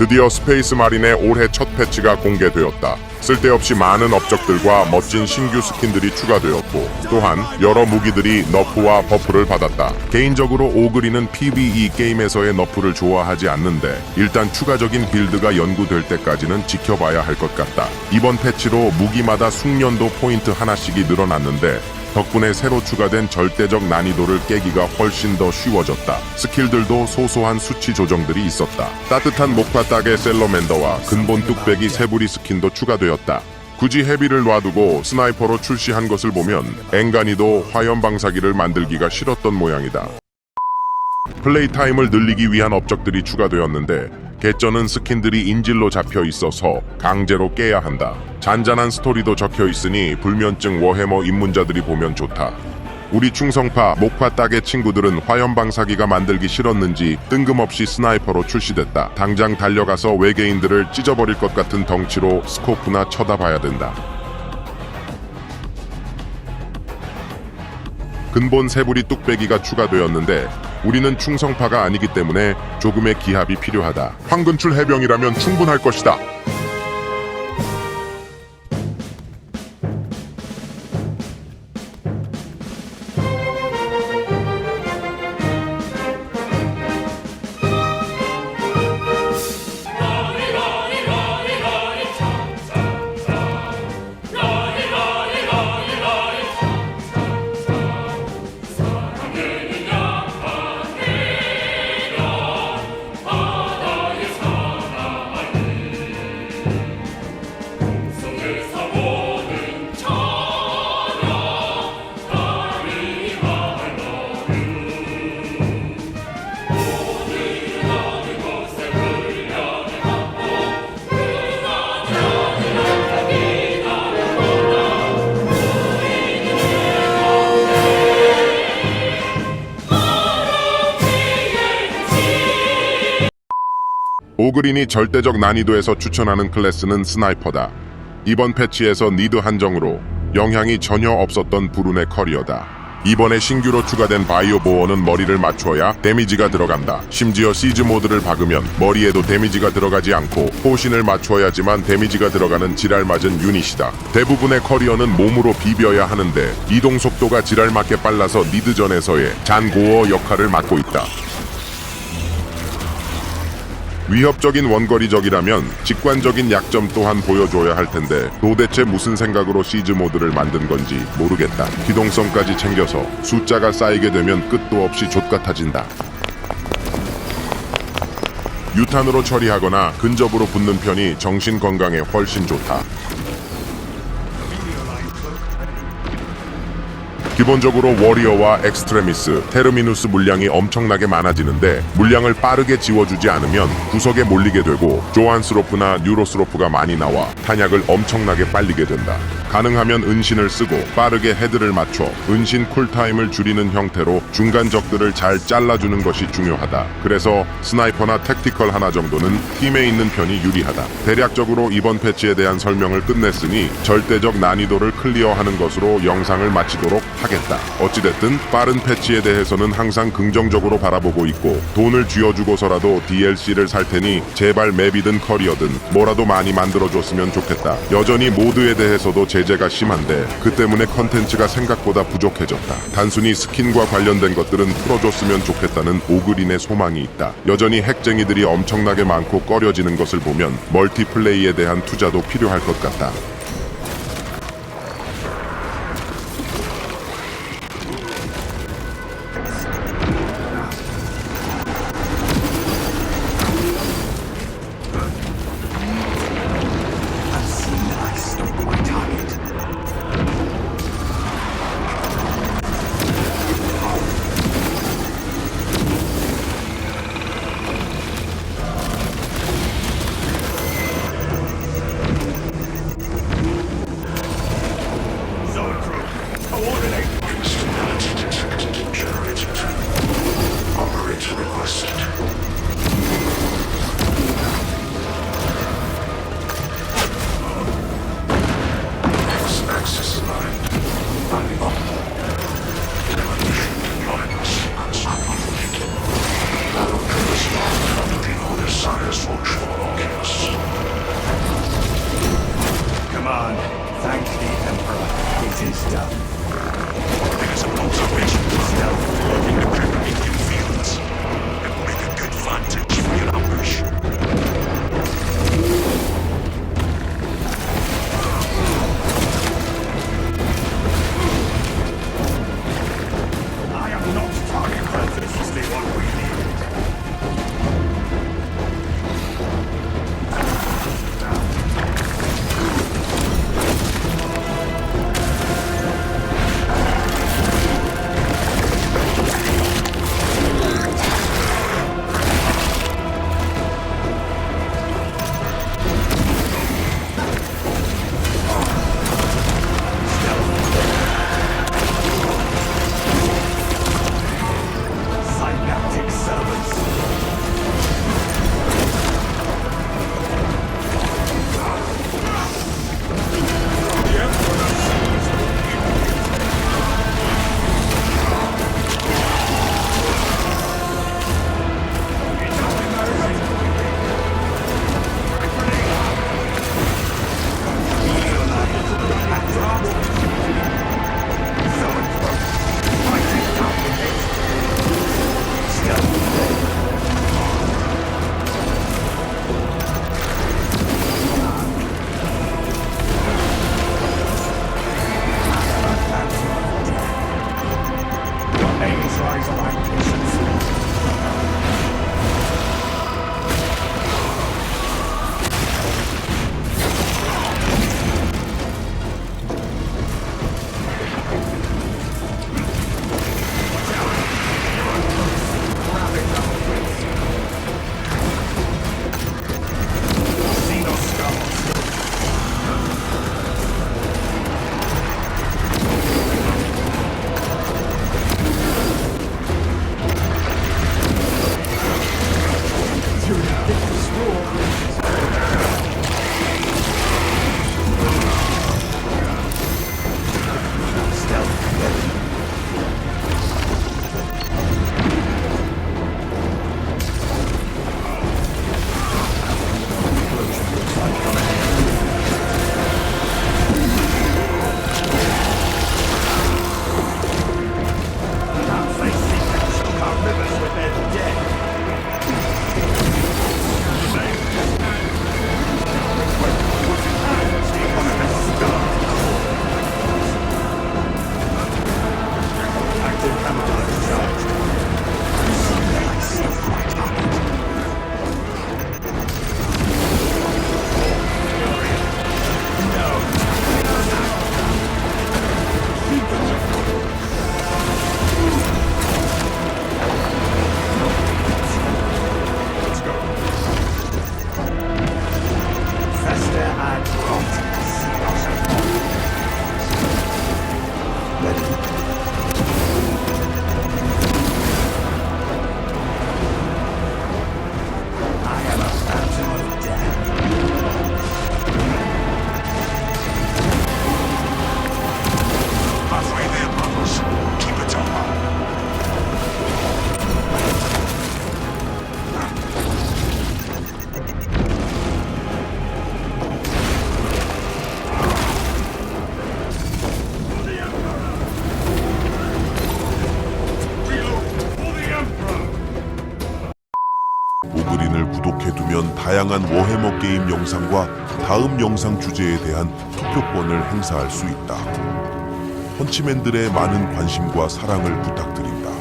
드디어 스페이스 마린의 올해 첫 패치가 공개되었다. 쓸데없이 많은 업적들과 멋진 신규 스킨들이 추가되었고 또한 여러 무기들이 너프와 버프를 받았다. 개인적으로 오그리는 PVE 게임에서의 너프를 좋아하지 않는데 일단 추가적인 빌드가 연구될 때까지는 지켜봐야 할 것 같다. 이번 패치로 무기마다 숙련도 포인트 하나씩이 늘어났는데 덕분에 새로 추가된 절대적 난이도를 깨기가 훨씬 더 쉬워졌다. 스킬들도 소소한 수치 조정들이 있었다. 따뜻한 목파 딱의 셀러맨더와 근본 뚝배기 세부리 스킨도 추가되었다. 굳이 헤비를 놔두고 스나이퍼로 출시한 것을 보면 앵간히도 화염 방사기를 만들기가 싫었던 모양이다. 플레이 타임을 늘리기 위한 업적들이 추가되었는데 개쩌는 스킨들이 인질로 잡혀 있어서 강제로 깨야 한다. 잔잔한 스토리도 적혀 있으니 불면증 워해머 입문자들이 보면 좋다. 우리 충성파 목파 딱의 친구들은 화염 방사기가 만들기 싫었는지 뜬금없이 스나이퍼로 출시됐다. 당장 달려가서 외계인들을 찢어버릴 것 같은 덩치로 스코프나 쳐다봐야 된다. 근본 세부리 뚝배기가 추가되었는데 우리는 충성파가 아니기 때문에 조금의 기합이 필요하다. 황근출 해병이라면 충분할 것이다. 오그린이 절대적 난이도에서 추천하는 클래스는 스나이퍼다. 이번 패치에서 니드 한정으로 영향이 전혀 없었던 불운의 커리어다. 이번에 신규로 추가된 바이오 보어는 머리를 맞춰야 데미지가 들어간다. 심지어 시즈 모드를 박으면 머리에도 데미지가 들어가지 않고 포신을 맞춰야지만 데미지가 들어가는 지랄맞은 유닛이다. 대부분의 커리어는 몸으로 비벼야 하는데 이동 속도가 지랄맞게 빨라서 니드전에서의 잔고어 역할을 맡고 있다. 위협적인 원거리적이라면 직관적인 약점 또한 보여줘야 할 텐데 도대체 무슨 생각으로 시즈 모드를 만든 건지 모르겠다. 기동성까지 챙겨서 숫자가 쌓이게 되면 끝도 없이 족같아진다. 유탄으로 처리하거나 근접으로 붙는 편이 정신 건강에 훨씬 좋다. 기본적으로 워리어와 엑스트레미스, 테르미누스 물량이 엄청나게 많아지는데 물량을 빠르게 지워주지 않으면 구석에 몰리게 되고 조안스로프나 뉴로스로프가 많이 나와 탄약을 엄청나게 빨리게 된다. 가능하면 은신을 쓰고 빠르게 헤드를 맞춰 은신 쿨타임을 줄이는 형태로 중간 적들을 잘 잘라주는 것이 중요하다. 그래서 스나이퍼나 택티컬 하나 정도는 팀에 있는 편이 유리하다. 대략적으로 이번 패치에 대한 설명을 끝냈으니 절대적 난이도를 클리어하는 것으로 영상을 마치도록 하겠다. 어찌됐든 빠른 패치에 대해서는 항상 긍정적으로 바라보고 있고 돈을 쥐어주고서라도 DLC를 살 테니 제발 맵이든 커리어든 뭐라도 많이 만들어줬으면 좋겠다. 여전히 모드에 대해서도 제재가 심한데 그 때문에 컨텐츠가 생각보다 부족해졌다. 단순히 스킨과 관련된 것들은 풀어줬으면 좋겠다는 오그린의 소망이 있다. 여전히 핵쟁이들이 엄청나게 많고 꺼려지는 것을 보면 멀티플레이에 대한 투자도 필요할 것 같다. 다양한 워해머 게임 영상과 다음 영상 주제에 대한 투표권을 행사할 수 있다. 펀치맨들의 많은 관심과 사랑을 부탁드린다.